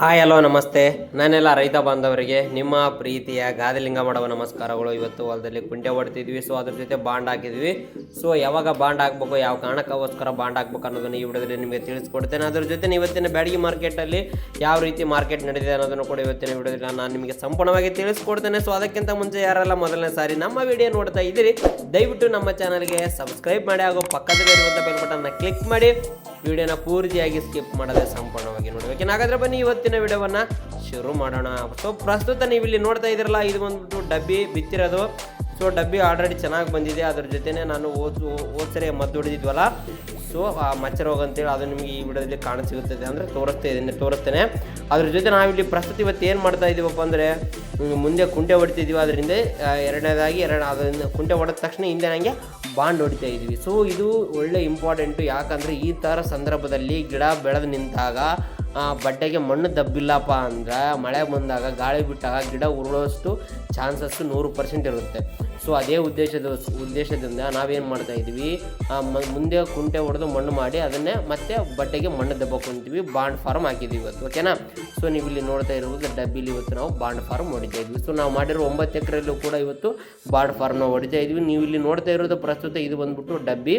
Hi, hello, ನಮಸ್ತೆ. ನಾನೆಲ್ಲ ರೈತ ಬಾಂಧವರಿಗೆ ನಿಮ್ಮ ಪ್ರೀತಿಯ ಗಾದಲಿಂಗ ಮಾಡುವ ನಮಸ್ಕಾರಗಳು. ಇವತ್ತು ಹೊಲದಲ್ಲಿ ಕುಂಟೆ ಹೊಡ್ತಿದ್ವಿ, ಸೊ ಅದ್ರ ಜೊತೆ ಬಾಂಡ್ ಹಾಕಿದ್ವಿ. ಸೊ ಯಾವಾಗ ಬಾಂಡ್ ಹಾಕ್ಬೇಕು, ಯಾವ ಕಾರಣಕ್ಕೋಸ್ಕರ ಬಾಂಡ್ ಹಾಕ್ಬೇಕು ಅನ್ನೋದನ್ನು ಈ ವಿಡಿಯೋದಲ್ಲಿ ನಿಮಗೆ ತಿಳಿಸ್ಕೊಡ್ತೇನೆ. ಅದ್ರ ಜೊತೆ ಇವತ್ತಿನ ಬ್ಯಾಡಗಿ ಮಾರ್ಕೆಟಲ್ಲಿ ಯಾವ ರೀತಿ ಮಾರ್ಕೆಟ್ ನಡೆದಿದೆ ಅನ್ನೋದನ್ನು ಕೂಡ ಇವತ್ತಿನ ವಿಡಿಯೋದಲ್ಲಿ ನಾನು ನಿಮಗೆ ಸಂಪೂರ್ಣವಾಗಿ ತಿಳಿಸ್ಕೊಡ್ತೇನೆ. ಸೊ ಅದಕ್ಕಿಂತ ಮುಂಚೆ ಯಾರೆಲ್ಲ ಮೊದಲನೇ ಸಾರಿ ನಮ್ಮ ವಿಡಿಯೋ ನೋಡ್ತಾ ಇದ್ದೀರಿ, ದಯವಿಟ್ಟು ನಮ್ಮ ಚಾನಲ್ಗೆ ಸಬ್ಸ್ಕ್ರೈಬ್ ಮಾಡಿ ಹಾಗೂ ಪಕ್ಕದಲ್ಲಿರುವಂಥ ಬೆಲ್ ಬಟನ್ನ ಕ್ಲಿಕ್ ಮಾಡಿ. ವಿಡಿಯೋನ ಪೂರ್ತಿಯಾಗಿ ಸ್ಕಿಪ್ ಮಾಡದೆ ಸಂಪೂರ್ಣವಾಗಿ ನೋಡಬೇಕು. ಹಾಗಾದ್ರೆ ಬನ್ನಿ ಇವತ್ತಿನ ವಿಡಿಯೋವನ್ನು ಶುರು ಮಾಡೋಣ. ಸೊ ಪ್ರಸ್ತುತ ನೀವು ಇಲ್ಲಿ ನೋಡ್ತಾ ಇದ್ದೀರಲ್ಲ, ಇದು ಬಂದ್ಬಿಟ್ಟು ಡಬ್ಬಿ ಬಿತ್ತಿರೋದು. ಸೊ ಡಬ್ಬಿ ಆಲ್ರೆಡಿ ಚೆನ್ನಾಗಿ ಬಂದಿದೆ. ಅದ್ರ ಜೊತೆನೆ ನಾನು ಓದ್ ಓದ್ಸರಿ ಮದ್ದು ಹೊಡೆದಿದ್ವಲ್ಲ. ಸೊ ಆ ಮಚ್ಚರ ರೋಗ ಅಂತೇಳಿ ಅದು ನಿಮಗೆ ಈ ವಿಡಿಯೋದಲ್ಲಿ ಕಾಣ ಸಿಗುತ್ತದೆ ಅಂದರೆ ತೋರಿಸ್ತಾ ಇದ್ದೀನಿ, ತೋರಿಸ್ತೇನೆ. ಅದ್ರ ಜೊತೆ ನಾವಿಲ್ಲಿ ಪ್ರಸ್ತುತ ಇವತ್ತು ಏನು ಮಾಡ್ತಾ ಇದೀವಪ್ಪ ಅಂದರೆ ಮುಂದೆ ಕುಂಟೆ ಹೊಡಿತಿದ್ದೀವಿ. ಅದರಿಂದ ಎರಡನೇದಾಗಿ ಎರಡು ಅದರಿಂದ ಕುಂಟೆ ಹೊಡೆದ ತಕ್ಷಣ ಹಿಂದೆ ನನಗೆ ಬಾಂಡ್ ಹೊಡಿತಾ ಇದ್ದೀವಿ ಸೊ ಇದು ಒಳ್ಳೆ ಇಂಪಾರ್ಟೆಂಟು ಯಾಕಂದರೆ ಈ ಥರ ಸಂದರ್ಭದಲ್ಲಿ ಗಿಡ ಬೆಳೆದು ನಿಂತಾಗ ಆ, ಬಟ್ಟೆಗೆ ಮಣ್ಣು ದಬ್ಬಿಲ್ಲಪ್ಪ ಅಂದ್ರೆ ಮಳೆ ಬಂದಾಗ ಗಾಳಿ ಬಿಟ್ಟಾಗ ಗಿಡ ಉರುಳೋಷ್ಟು ಚಾನ್ಸಸ್ಸು ನೂರು ಪರ್ಸೆಂಟ್ ಇರುತ್ತೆ. ಸೊ ಅದೇ ಉದ್ದೇಶದ ಉದ್ದೇಶದಿಂದ ನಾವೇನು ಮಾಡ್ತಾ ಇದ್ದೀವಿ ಮುಂದೆ ಕುಂಟೆ ಹೊಡೆದು ಮಣ್ಣು ಮಾಡಿ ಅದನ್ನೇ ಮತ್ತೆ ಬಟ್ಟೆಗೆ ಮಣ್ಣು ದಬ್ಬಕೊಂತೀವಿ ಬಾಂಡ್ ಫಾರ್ಮ್ ಹಾಕಿದ್ದೀವಿ ಇವತ್ತು ಓಕೆನಾ ಸೊ ನೀವು ಇಲ್ಲಿ ನೋಡ್ತಾ ಇರುವುದು ಡಬ್ಬಿಲಿ ಇವತ್ತು ನಾವು ಬಾಂಡ್ ಫಾರ್ಮ್ ಹೊಡಿತಾ ಇದ್ವಿ. ಸೊ ನಾವು ಮಾಡಿರೋ ಒಂಬತ್ತು ಎಕರೆಯಲ್ಲೂ ಕೂಡ ಇವತ್ತು ಬಾಂಡ್ ಫಾರ್ಮ್ನ ಹೊಡಿತಾ ಇದ್ವಿ. ನೀವು ಇಲ್ಲಿ ನೋಡ್ತಾ ಇರೋದು ಪ್ರಸ್ತುತ ಇದು ಬಂದ್ಬಿಟ್ಟು ಡಬ್ಬಿ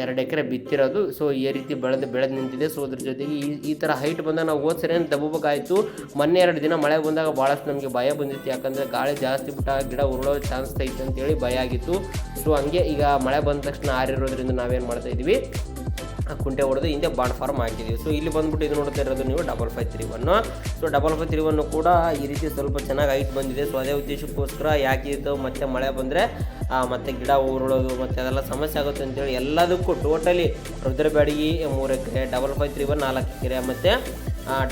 ಎರಡು ಎಕರೆ ಬಿತ್ತಿರೋದು. ಸೊ ಈ ರೀತಿ ಬೆಳೆದು ಬೆಳೆದು ನಿಂತಿದೆ. ಸೊ ಅದ್ರ ಜೊತೆಗೆ ಈ ಈ ಥರ ಹೈಟ್ ಬಂದಾಗ ನಾವು ಹೋದ್ ದಬ್ಬಬೇಕಾಯಿತು. ಮೊನ್ನೆ ಎರಡು ದಿನ ಮಳೆ ಬಂದಾಗ ಭಾಳಷ್ಟು ನಮಗೆ ಭಯ ಬಂದಿತ್ತು. ಯಾಕಂದರೆ ಗಾಳಿ ಜಾಸ್ತಿ ಬಿಟ್ಟ ಗಿಡ ಉರುಳೋ ಚಾನ್ಸ್ ಐತೆ ಅಂತೇಳಿ ಭಯ ಆಗಿತ್ತು. ಸೊ ಹಂಗೆ ಈಗ ಮಳೆ ಬಂದ ತಕ್ಷಣ ಆರಿರೋದ್ರಿಂದ ನಾವೇನು ಮಾಡ್ತಾ ಇದ್ವಿ ಕುಂಟೆ ಹೊಡೆದು ಹಿಂದೆ ಬಾಂಡ್ ಫಾರ್ಮ್ ಹಾಕಿದ್ದೀವಿ. ಸೊ ಇಲ್ಲಿ ಬಂದ್ಬಿಟ್ಟು ಇದು ನೋಡ್ತಾ ಇರೋದು ನೀವು double five three one so double five three one ಕೂಡ ಈ ರೀತಿ ಸ್ವಲ್ಪ ಚೆನ್ನಾಗಿ ಹೈಟ್ ಬಂದಿದೆ. ಸೊ ಅದೇ ಉದ್ದೇಶಕ್ಕೋಸ್ಕರ ಯಾಕೆ ಇದು ಮತ್ತೆ ಮಳೆ ಬಂದರೆ ಮತ್ತೆ ಗಿಡ ಉರುಳೋದು, ಮತ್ತೆ ಅದೆಲ್ಲ ಸಮಸ್ಯೆ ಆಗುತ್ತೆ ಅಂತೇಳಿ ಎಲ್ಲದಕ್ಕೂ ಟೋಟಲಿ ರುದ್ರಬ್ಯಾಡಗಿ ಮೂರು ಎಕರೆ ಡಬಲ್ ಫೈವ್ ತ್ರೀ ಒನ್ ನಾಲ್ಕು ಎಕರೆ ಮತ್ತು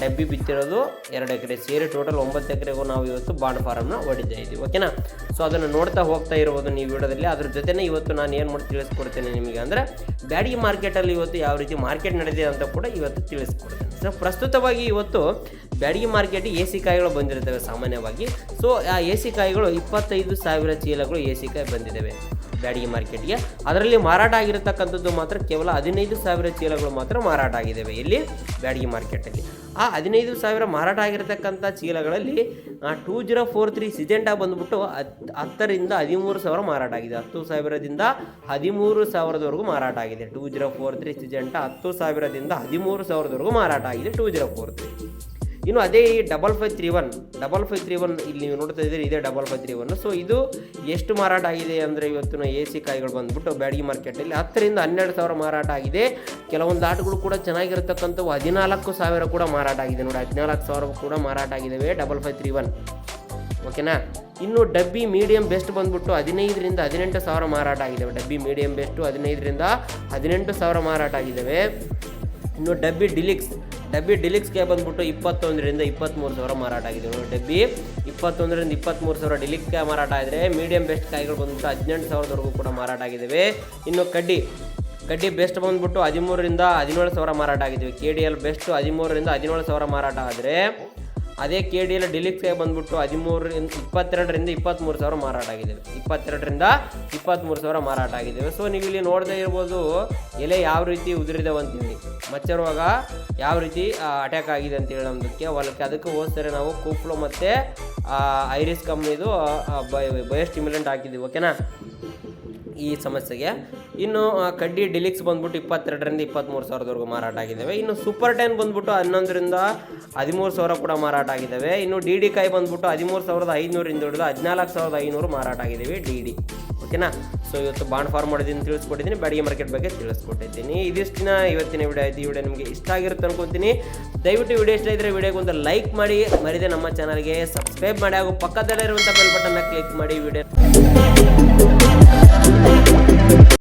ಡಬ್ಬಿ ಬಿತ್ತಿರೋದು ಎರಡು ಎಕರೆ ಸೇರಿ ಟೋಟಲ್ ಒಂಬತ್ತು ಎಕರೆಗೂ ನಾವು ಇವತ್ತು ಬಾಂಡ್ ಫಾರಮ್ನ ಹೊಡಿತಾ ಇದ್ದೀವಿ ಓಕೆನಾ? ಸೊ ಅದನ್ನು ನೋಡ್ತಾ ಹೋಗ್ತಾ ಇರ್ಬೋದು ನೀವು ವಿಡಿಯೋದಲ್ಲಿ. ಅದ್ರ ಜೊತೆನೇ ಇವತ್ತು ನಾನು ಏನು ಮಾಡಿ ತಿಳಿಸ್ಕೊಡ್ತೇನೆ ನಿಮಗೆ ಅಂದರೆ, ಬ್ಯಾಡಗಿ ಮಾರ್ಕೆಟಲ್ಲಿ ಇವತ್ತು ಯಾವ ರೀತಿ ಮಾರ್ಕೆಟ್ ನಡೆದಿದೆ ಅಂತ ಕೂಡ ಇವತ್ತು ತಿಳಿಸ್ಕೊಡ್ತೇನೆ. ಸೊ ಪ್ರಸ್ತುತವಾಗಿ ಇವತ್ತು ಬ್ಯಾಡಗಿ ಮಾರ್ಕೆಟ್ ಎ ಸಿ ಕಾಯಿಗಳು ಬಂದಿರ್ತವೆ ಸಾಮಾನ್ಯವಾಗಿ. ಸೊ ಆ ಎ ಸಿ ಕಾಯಿಗಳು ಇಪ್ಪತ್ತೈದು ಸಾವಿರ ಚೀಲಗಳು ಎ ಸಿ ಕಾಯಿ ಬಂದಿದ್ದಾವೆ. ಬ್ಯಾಡಗಿ ಮಾರ್ಕೆಟ್ಗೆ. ಅದರಲ್ಲಿ ಮಾರಾಟ ಆಗಿರತಕ್ಕಂಥದ್ದು ಮಾತ್ರ ಕೇವಲ ಹದಿನೈದು ಸಾವಿರ ಚೀಲಗಳು ಮಾತ್ರ ಮಾರಾಟ ಆಗಿದ್ದಾವೆ ಇಲ್ಲಿ ಬ್ಯಾಡಿಗೆ ಮಾರ್ಕೆಟಲ್ಲಿ. ಆ ಹದಿನೈದು ಸಾವಿರ ಮಾರಾಟ ಆಗಿರತಕ್ಕಂಥ ಚೀಲಗಳಲ್ಲಿ two zero four three Syngenta ಬಂದ್ಬಿಟ್ಟು ಹತ್, ಹತ್ತರಿಂದ ಹದಿಮೂರು ಸಾವಿರ ಮಾರಾಟ ಆಗಿದೆ. ಹತ್ತು ಸಾವಿರದಿಂದ ಹದಿಮೂರು ಸಾವಿರದವರೆಗೂ ಮಾರಾಟ ಆಗಿದೆ. Two zero four three Syngenta ಹತ್ತು ಸಾವಿರದಿಂದ ಹದಿಮೂರು ಸಾವಿರದವರೆಗೂ ಮಾರಾಟ ಆಗಿದೆ. ಟೂ ಜೀರೋ ಫೋರ್ ತ್ರೀ ಇನ್ನು ಅದೇ ಈ double five three one double five three one ಇಲ್ಲಿ ನೀವು ನೋಡ್ತಾ ಇದ್ದೀರಿ, ಇದೇ double five three one so ಇದು ಎಷ್ಟು ಮಾರಾಟ ಆಗಿದೆ ಅಂದರೆ ಇವತ್ತಿನ ಎ ಸಿ ಕಾಯಿಗಳು ಬಂದ್ಬಿಟ್ಟು ಬ್ಯಾಡಗಿ ಮಾರ್ಕೆಟಲ್ಲಿ ಹತ್ತರಿಂದ ಹನ್ನೆರಡು ಸಾವಿರ ಮಾರಾಟ ಆಗಿದೆ. ಕೆಲವೊಂದು ಆಟಗಳು ಕೂಡ ಚೆನ್ನಾಗಿರತಕ್ಕಂಥವು ಹದಿನಾಲ್ಕು ಸಾವಿರ ಕೂಡ ಮಾರಾಟ ಆಗಿದೆ ನೋಡಿ, ಹದಿನಾಲ್ಕು ಸಾವಿರ ಕೂಡ ಮಾರಾಟ ಆಗಿದ್ದಾವೆ ಡಬಲ್ ಫೈವ್ ತ್ರೀ ಒನ್ ಓಕೆನಾ ಇನ್ನು ಡಬ್ಬಿ ಮೀಡಿಯಂ ಬೆಸ್ಟ್ ಬಂದ್ಬಿಟ್ಟು ಹದಿನೈದರಿಂದ ಹದಿನೆಂಟು ಸಾವಿರ ಮಾರಾಟ ಆಗಿದ್ದಾವೆ ಡಬ್ಬಿ ಮೀಡಿಯಂ ಬೆಸ್ಟು ಹದಿನೈದರಿಂದ ಹದಿನೆಂಟು ಸಾವಿರ ಮಾರಾಟ ಆಗಿದ್ದಾವೆ ಇನ್ನು ಡಬ್ಬಿ ಡಿಲಿಕ್ಸ್ ಡಬ್ಬಿ ಡಿಲಿಕ್ಸ್ಗೆ ಬಂದ್ಬಿಟ್ಟು ಇಪ್ಪತ್ತೊಂದರಿಂದ ಇಪ್ಪತ್ತ್ಮೂರು ಸಾವಿರ ಮಾರಾಟ ಆಗಿದೆ. ನೋಡಿ ಡಬ್ಬಿ, ಇಪ್ಪತ್ತೊಂದರಿಂದ ಇಪ್ಪತ್ತ್ಮೂರು ಸಾವಿರ ಡಿಲಿಕ್ಸ್ಗೆ ಮಾರಾಟ ಆದರೆ ಮೀಡಿಯಂ ಬೆಸ್ಟ್ ಕಾಯಿಗಳು ಬಂದ್ಬಿಟ್ಟು ಹದಿನೆಂಟು ಸಾವಿರದವರೆಗೂ ಕೂಡ ಮಾರಾಟ ಆಗಿದ್ದಾವೆ ಇನ್ನು ಕಡ್ಡಿ ಕಡ್ಡಿ ಬೆಸ್ಟ್ ಬಂದ್ಬಿಟ್ಟು ಹದಿಮೂರರಿಂದ ಹದಿನೇಳು ಸಾವಿರ ಮಾರಾಟ ಆಗಿದ್ದೀವಿ ಕೆ ಡಿ ಎಲ್ ಬೆಸ್ಟ್ ಹದಿಮೂರರಿಂದ ಹದಿನೇಳು ಸಾವಿರ ಮಾರಾಟ ಆದರೆ ಅದೇ ಕೆ ಡಿ ಎಲ್ ಡಿಲಿಕ್ಸ್ಗೆ ಬಂದ್ಬಿಟ್ಟು ಹದಿಮೂರರಿಂದ ಇಪ್ಪತ್ತೆರಡರಿಂದ ಇಪ್ಪತ್ತ್ಮೂರು ಸಾವಿರ ಮಾರಾಟ ಆಗಿದೆ ಇಪ್ಪತ್ತೆರಡರಿಂದ ಇಪ್ಪತ್ತ್ಮೂರು ಸಾವಿರ ಮಾರಾಟ ಆಗಿದ್ದೇವೆ. ಸೊ ನೀವು ಇಲ್ಲಿ ನೋಡದೇ ಇರ್ಬೋದು, ಎಲೆ ಯಾವ ರೀತಿ ಉದುರಿದಾವೆ ಅಂತೇಳಿ ಮಚ್ಚರುವಾಗ ಯಾವ ರೀತಿ ಅಟ್ಯಾಕ್ ಆಗಿದೆ ಅಂತೇಳಿ ನಮ್ಮದಕ್ಕೆ ಹೊಲಕ್ಕೆ ಅದಕ್ಕೆ ಹೋದ್ಸರಿ ನಾವು ಕೂಪ್ಲು ಮತ್ತು ಐರಿಸ್ ಕಂಪ್ನಿದು ಬಯೋಸ್ಟಿಮ್ಯುಲೆಂಟ್ ಹಾಕಿದ್ದೀವಿ. ಓಕೆನಾ ಈ ಸಮಸ್ಯೆಗೆ. ಇನ್ನು ಕಡ್ಡಿ ಡಿಲಿಕ್ಸ್ ಬಂದ್ಬಿಟ್ಟು ಇಪ್ಪತ್ತೆರಡರಿಂದ ಇಪ್ಪತ್ತ್ಮೂರು ಸಾವಿರದವರೆಗೂ ಮಾರಾಟ ಆಗಿದ್ದಾವೆ. ಇನ್ನು ಸೂಪರ್ ಟೆನ್ ಬಂದ್ಬಿಟ್ಟು ಹನ್ನೊಂದರಿಂದ ಹದಿಮೂರು ಸಾವಿರ ಕೂಡ ಮಾರಾಟ ಆಗಿದ್ದಾವೆ. ಇನ್ನು ಡಿ ಡಿ ಕಾಯಿ ಬಂದ್ಬಿಟ್ಟು ಹದಿಮೂರು ಸಾವಿರದ ಐನೂರಿಂದ ಹಿಡಿದು ಹದಿನಾಲ್ಕು ಸಾವಿರದ ಐನೂರು ಮಾರಾಟ ಆಗಿದ್ದೀವಿ ಡಿ ಡಿ ಓಕೆನಾ ಸೊ ಇವತ್ತು ಬಾಂಡ್ ಫಾರ್ಮ್ ಮಾಡೋದನ್ನು ತಿಳಿಸ್ಕೊಟ್ಟಿದ್ದೀನಿ. ಬಾಡಿಗೆ ಮಾರ್ಕೆಟ್ ಬಗ್ಗೆ ತಿಳಿಸ್ಕೊಟ್ಟಿದ್ದೀನಿ. ಇದಿಷ್ಟಿನ ಇವತ್ತಿನ ವಿಡಿಯೋ ಆಯ್ತು. ಈ ವಿಡಿಯೋ ನಿಮಗೆ ಇಷ್ಟ ಆಗಿರುತ್ತೆ ಅನ್ಕೊತೀನಿ. ದಯವಿಟ್ಟು ವಿಡಿಯೋ ಇಷ್ಟ ಇದ್ದರೆ ವಿಡಿಯೋಗೆ ಒಂದು ಲೈಕ್ ಮಾಡಿ. ಮರಿದೆ ನಮ್ಮ ಚಾನಲ್ಗೆ ಸಬ್ಸ್ಕ್ರೈಬ್ ಮಾಡಿ. ಹಾಗೂ ಪಕ್ಕದಲ್ಲಿರುವಂಥ ಬೆಲ್ ಬಟನ್ನ ಕ್ಲಿಕ್ ಮಾಡಿ. ವಿಡಿಯೋ